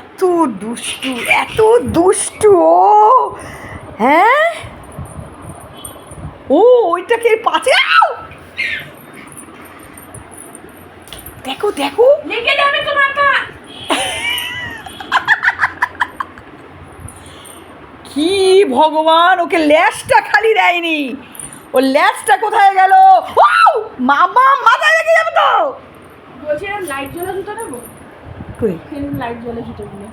এত দুষ্টু এত দুষ্টু ও। হ্যাঁ? ও ওইটাকে পাচে দেখো দেখো। লেগে যাবে তোমার পা। কি ভগবান ওকে ল্যাশটা খালি দেয়নি। ও ল্যাসটা কোথায় গেল! মামা মাথায় লেগে যাবে তো! বলছিলাম লাইট জ্বলে জুতো নেব? কই? লাইট জ্বলে জুতো গুলো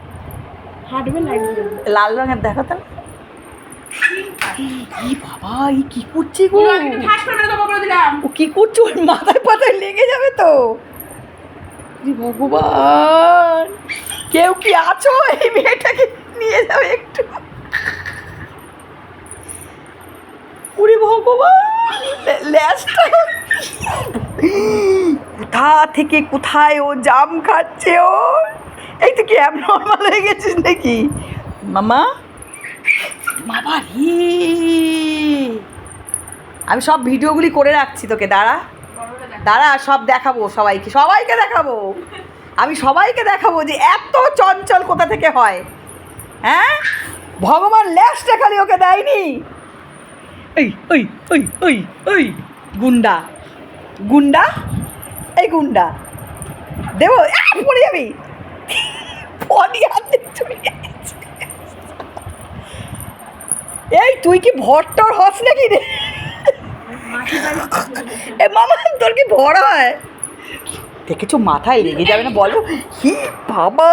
হাঁটবে লাইট লাল রঙের দেখো তাহলে কি বাবা এই কি করছে গো? ও কি করছে? ওর মাথায় পাতায় লেগে যাবে তো। ভগবান! কেউ কি আছো? এই মেয়েটাকে নিয়ে যাবে একটু ওরে ভগবান লে- ল্যাজটা কোথা থেকে কোথায় ও জাম খাচ্ছে ও? এই তো কি অ্যাবনর্মাল হয়ে গেছিস নাকি? মামা? বাবা রে। আমি সব ভিডিওগুলি করে রাখছি তোকে, দাঁড়া। দাঁড়া, সব দেখাবো সবাইকে সবাইকে দেখাবো। আমি সবাইকে দেখাবো যে এত চঞ্চল কোথা থেকে হয় হ্যাঁ? ভগবান ল্যাসটা খালি ওকে দেয়নি। ওই ওই ওই ওই ওই গুন্ডা। গুন্ডা? এই গুন্ডা। দেবো পড়ে যাবি। এই, তুই কি ভট্টর হস নাকি রে? এ মামা, তোর কি ভর হয়? দেখেছ, মাথায় লেগে যাবে না, বলো। হি, বাবা।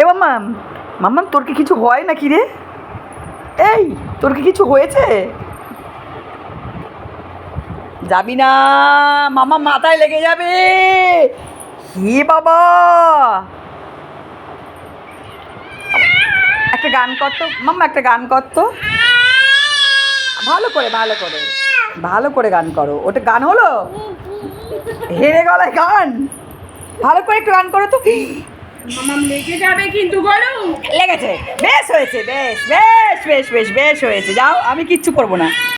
এ মামাম মামাম তোর কি কিছু হয় নাকি রে? এই তোর কি কিছু হয়েছে? যাবি না মামা মাথায় লেগে যাবে। হি বাবা। একটা গান করতো মাম্মা একটা গান করতো ভালো করে ভালো করে ভালো করে গান করো। ওটা গান হলো? হেরে গলায় গান। ভালো করে একটু গান করো তো। লেগে যাবে কিন্তু গরু। লেগেছে। হয়েছে বেশ বেশ বেশ বেশ বেশ হয়েছে। যাও আমি কিচ্ছু করব না।